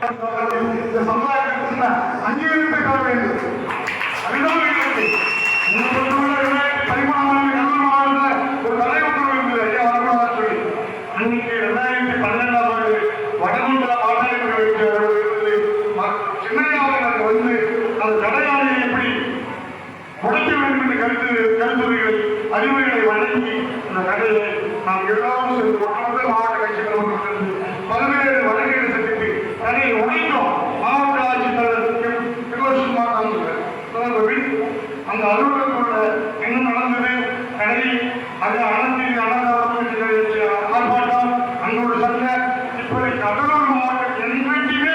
இந்த சமுதாயத்திற்கு அங்கீகரித்து தர வேண்டும் அதுதான் இருக்கிறது இந்த பொறுத்தவரை பரிமாணமான கவனமாக ஒரு இருந்தது ஐயா வரக்கூடாது சொல்லி அன்னைக்கு ரெண்டாயிரத்தி பன்னெண்டாம் ஆண்டு வடகுண்டா பாட்டாளர்கள் சென்னையாவில் அங்கு வந்து அந்த தடையானை எப்படி உடைக்க வேண்டும் கருத்து கருத்துரைகளை அறிவுரைகளை வழங்கி அந்த கடையை நாம் எல்லாரும் சென்று அந்த அலுவலகத்தோட என்ன நடந்தது. கடை அது அனைத்து அன்னதான ஆர்ப்பாட்டம் அங்கோடு சண்டை இப்படி கடலூர் மாவட்டம் என்றைக்குமே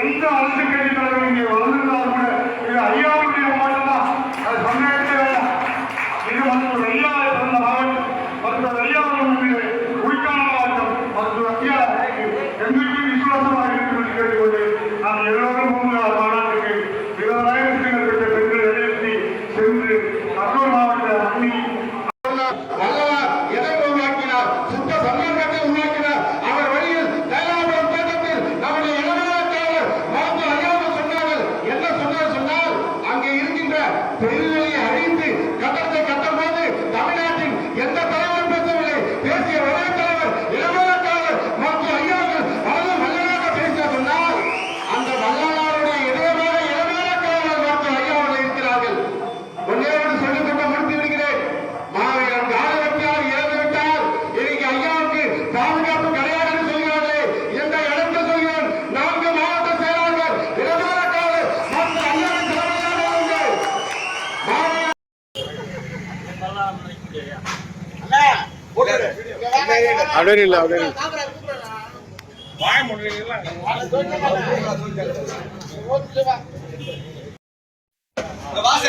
எந்த அரசு கல்வி தலைவர் இங்கே வந்திருந்தாலும் கூட இது ஐயாவுடைய மாவட்டம் தான். அது சமயத்தில் வேண்டாம் இது மருத்துவர் ஐயா பிறந்த மாவட்டம். மருத்துவர் ஐயா வந்து உயிர்கான மாவட்டம். மருத்துவர் ஐயா எங்களுக்கு விசுவாசமாக இருக்கும் என்று கேட்டுக்கொண்டு நாம் எல்லோரும் வல்லவர் எதை உருவாக்கினார் சுத்த சமூகத்தை உருவாக்கினார். அவர் வழியில் தைலாபுரம் தோட்டத்தில் நம்முடைய இளமையாளர் மருந்து அறியாமல் சொன்னார்கள். என்ன சொன்னார் சொன்னால் அங்கே இருக்கின்ற தொழில்களை அப்படியே இல்லை அப்படியே வாச